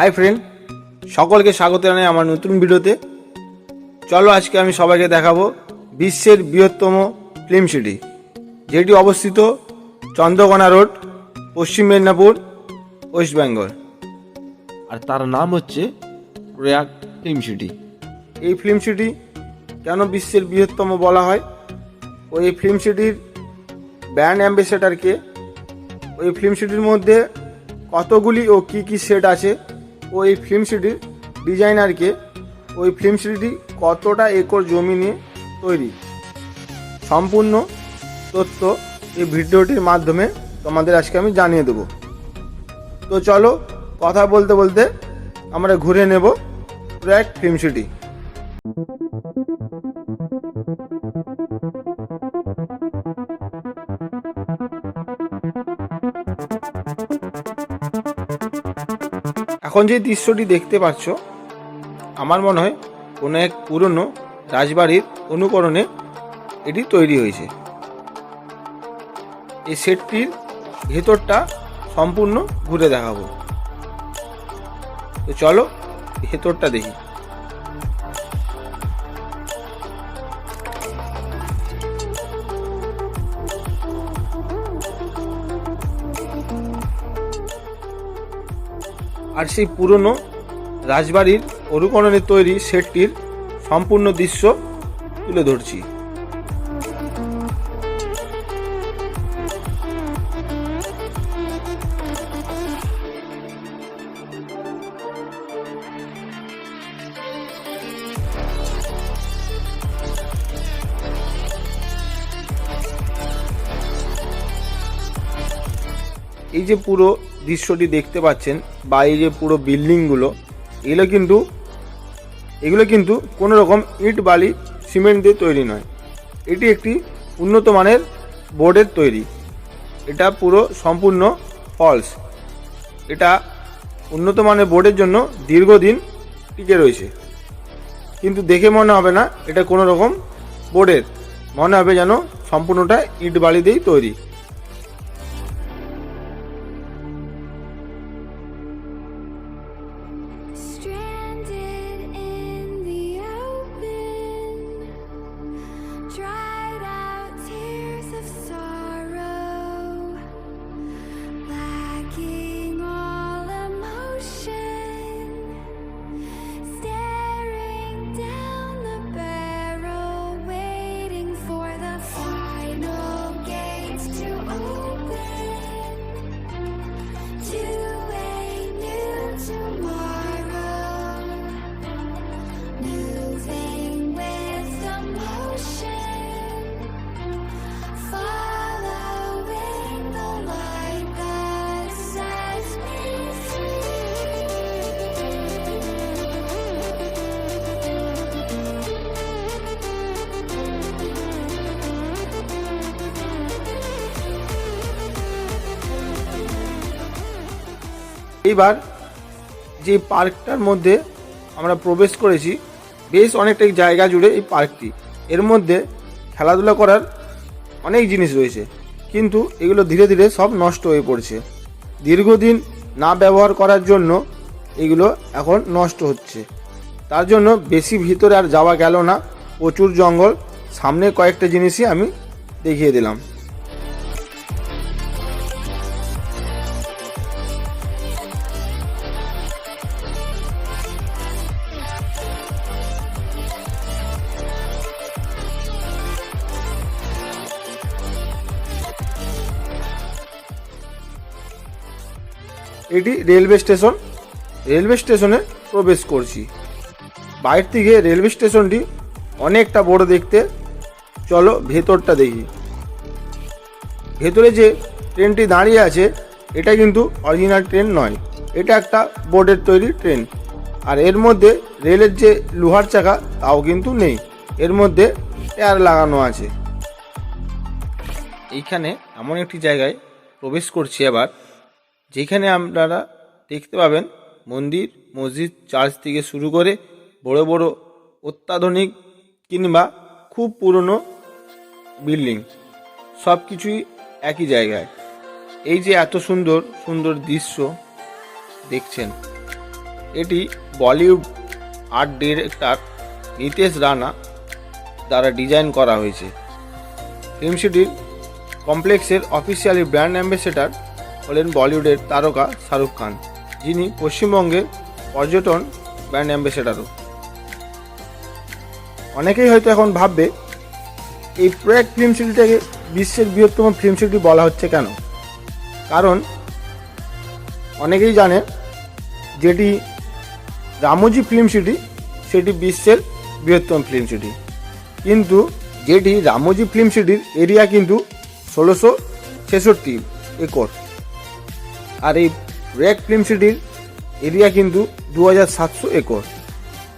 Hi friend সকলকে স্বাগত জানাই আমার নতুন ভিডিওতে। চলো আজকে আমি সবাইকে দেখাবো বিশ্বের বৃহত্তম ফিল্ম সিটি যেটি অবস্থিত চন্দ্রকোনা রোড পশ্চিম মেদিনীপুর ওয়েস্ট বেঙ্গল আর তার নাম হচ্ছে প্রয়াগ ফিল্ম সিটি এই ফিল্ম সিটি কেন বিশ্বের বৃহত্তম বলা হয়? ও এই ফিল্ম সিটির ব্র্যান্ড অ্যাম্বাসেডারকে ওই ফিল্ম সিটির মধ্যে কতগুলি ও কি কি সেট আছে? ও এই ফিল্ম সিটির ডিজাইনারকে ওই ফিল্ম সিটিটি কতটা একর জমি নিয়ে তৈরি? সম্পূর্ণ তথ্য এই ভিডিওটির মাধ্যমে তোমাদের আজকে আমি জানিয়ে দেবো। তো চলো কথা বলতে বলতে আমরা ঘুরে নেব প্রয়াগ ফিল্ম সিটি এখন যে দৃশ্যটি দেখতে পাচ্ছ, আমার মনে হয় কোনো এক পুরনো রাজবাড়ির অনুকরণে এটি তৈরি হয়েছে। এই সেটটির ভেতরটা সম্পূর্ণ ঘুরে দেখাবো। তো চলো ভেতরটা দেখি। আর সেই পুরনো রাজবাড়ির অনুকরণে তৈরি সেটটির সম্পূর্ণ দৃশ্য তুলে ধরছি। এই যে পুরো দৃশ্যটি দেখতে পাচ্ছেন বা এই যে পুরো বিল্ডিংগুলো এগুলো কিন্তু এগুলো কিন্তু কোনো রকম ইট, বালি সিমেন্ট দিয়ে তৈরি নয়। এটি একটি উন্নত মানের বোর্ডের তৈরি। এটা পুরো সম্পূর্ণ ফলস এটা উন্নত মানের বোর্ডের জন্য দীর্ঘদিন টিকে রয়েছে। কিন্তু দেখে মনে হবে না, এটা কোনো রকম বোর্ডের মনে হবে যেন সম্পূর্ণটা ইট, বালি দিয়েই তৈরি। এইবার যে পার্কটার মধ্যে আমরা প্রবেশ করেছি, বেশ অনেকটাই জায়গা জুড়ে এই পার্কটি। এর মধ্যে খেলাধুলা করার অনেক জিনিস রয়েছে, কিন্তু এগুলো ধীরে ধীরে সব নষ্ট হয়ে পড়ছে। দীর্ঘদিন না ব্যবহার করার জন্য এগুলো এখন নষ্ট হচ্ছে। তার জন্য বেশি ভিতরে আর যাওয়া গেল না। প্রচুর জঙ্গল। সামনে কয়েকটা জিনিসই আমি দেখিয়ে দিলাম। এটি রেলওয়ে স্টেশন। রেলওয়ে স্টেশনে প্রবেশ করছি। বাইর থেকে রেলওয়ে স্টেশনটি অনেকটা বড় দেখতে। চলো ভেতরটা দেখি। ভেতরে যে ট্রেনটি দাঁড়িয়ে আছে, এটা কিন্তু অরিজিনাল ট্রেন নয়। এটা একটা বোর্ডের তৈরি ট্রেন। আর এর মধ্যে রেলের যে লোহার চাকা, তাও কিন্তু নেই। এর মধ্যে এয়ার লাগানো আছে। এইখানে এমন একটি জায়গায় প্রবেশ করছি আবার। যেখানে আপনারা দেখতে পাবেন মন্দির, মসজিদ চার্চ থেকে শুরু করে বড় বড় অত্যাধুনিক কিংবা খুব পুরনো বিল্ডিং সব কিছুই একই জায়গায়। এই যে এত সুন্দর সুন্দর দৃশ্য দেখছেন, এটি Bollywood art director Nitesh Rana দ্বারা ডিজাইন করা হয়েছে। ফিল্ম সিটির কমপ্লেক্সের অফিসিয়ালি ব্র্যান্ড অ্যাম্বাসেডার হলেন বলিউডের তারকা শাহরুখ খান, যিনি পশ্চিমবঙ্গের পর্যটন ব্র্যান্ড অ্যাম্বাসেডারও। অনেকেই হয়তো এখন ভাববে, এই প্রয়াগ ফিল্ম সিটিটাকে বিশ্বের বৃহত্তম ফিল্ম সিটি বলা হচ্ছে কেন? কারণ অনেকেই জানে যেটি রামোজি ফিল্ম সিটি সেটি বিশ্বের বৃহত্তম ফিল্ম সিটি কিন্তু যেটি রামোজি ফিল্ম সিটির এরিয়া কিন্তু ষোলোশো ছেষট্টি একর। আর এই রেক ফিল্ম সিটির এরিয়া কিন্তু দু হাজার সাতশো একর।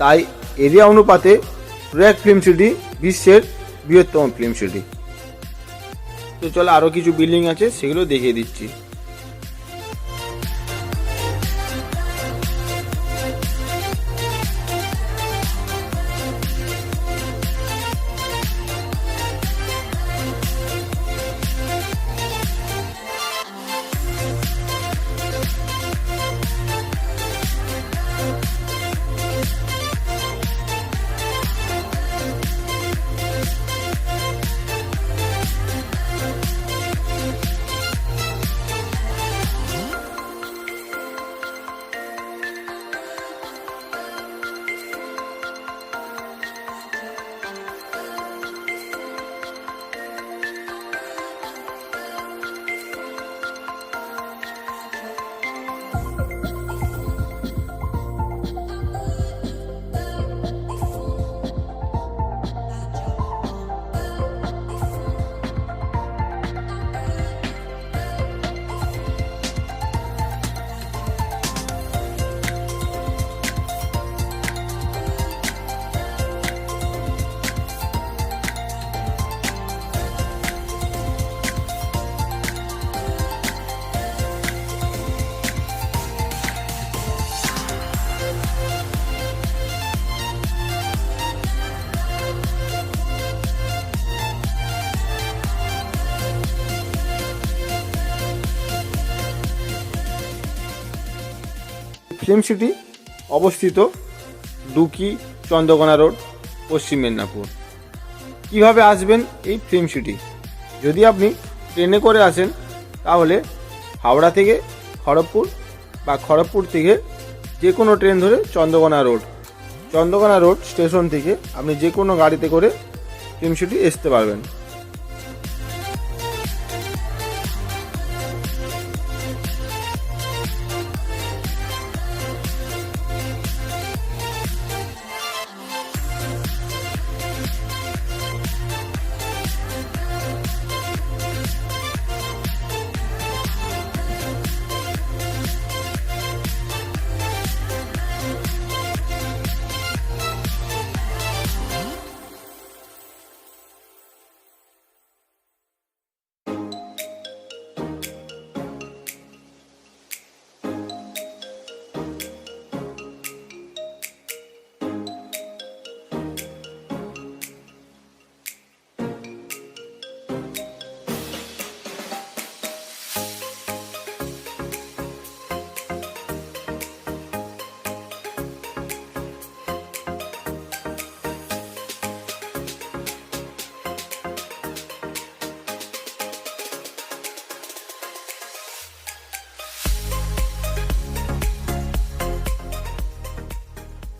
তাই এরিয়া অনুপাতে রেক ফিল্ম সিটি বিশ্বের বৃহত্তম ফিল্ম সিটি। তো চলো আরও কিছু বিল্ডিং আছে, সেগুলো দেখিয়ে দিচ্ছি। ফিল্ম সিটি অবস্থিত ডুকি চন্দ্রকোনা রোড, পশ্চিম মেদিনীপুর। কীভাবে আসবেন এই ফিল্ম সিটি? যদি আপনি ট্রেনে করে আসেন, তাহলে হাওড়া থেকে খড়গপুর বা খড়গপুর থেকে যে কোনো ট্রেন ধরে Chandrakona road. Chandrakona road station থেকে আপনি যে কোনো গাড়িতে করে ফিল্ম সিটি আসতে পারবেন।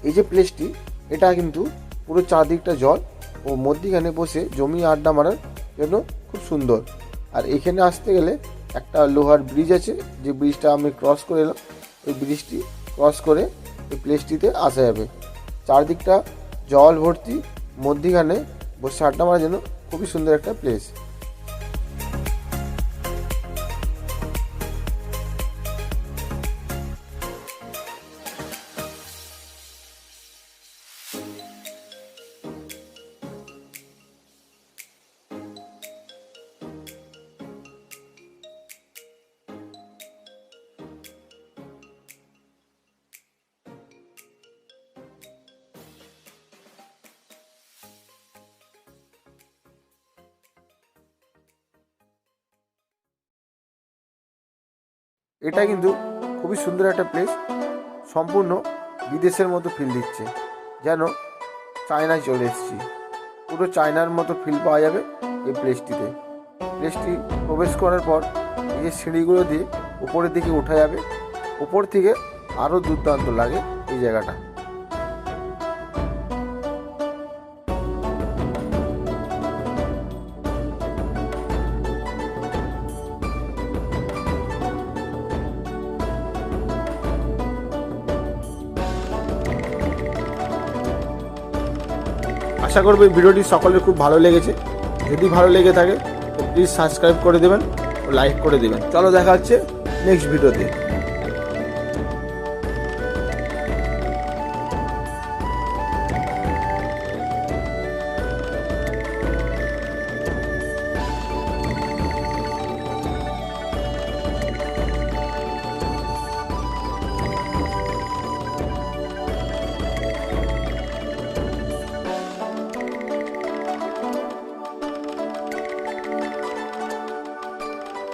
এই যে প্লেসটি এটা কিন্তু পুরো চারদিকটা জল ও মধ্যিখানে বসে জমি আড্ডা মারার জন্য খুব সুন্দর। আর এখানে আসতে গেলে একটা লোহার ব্রিজ আছে, যে ব্রিজটা আমি ক্রস করে এলাম। ওই ব্রিজটি ক্রস করে এই প্লেসটিতে আসা যাবে। চারদিকটা জল ভর্তি, মধ্যিখানে বসে আড্ডা মারার জন্য খুবই সুন্দর একটা প্লেস এটা কিন্তু খুবই সুন্দর একটা প্লেস সম্পূর্ণ বিদেশের মতো ফিল দিচ্ছে। যেন চায়নায় চলে এসেছি। পুরো চায়নার মতো ফিল পাওয়া যাবে এই প্লেসটিতে প্লেসটি প্রবেশ করার পর এই যে সিঁড়িগুলো দিয়ে উপরের দিকে ওঠা যাবে, উপর থেকে আরও দুর্দান্ত লাগে এই জায়গাটা। আশা করব ভিডিওটি সকলের খুব ভালো লেগেছে। যদি ভালো লেগে থাকে প্লিজ সাবস্ক্রাইব করে দেবেন ও লাইক করে দেবেন। চলো দেখা হচ্ছে নেক্সট ভিডিওতে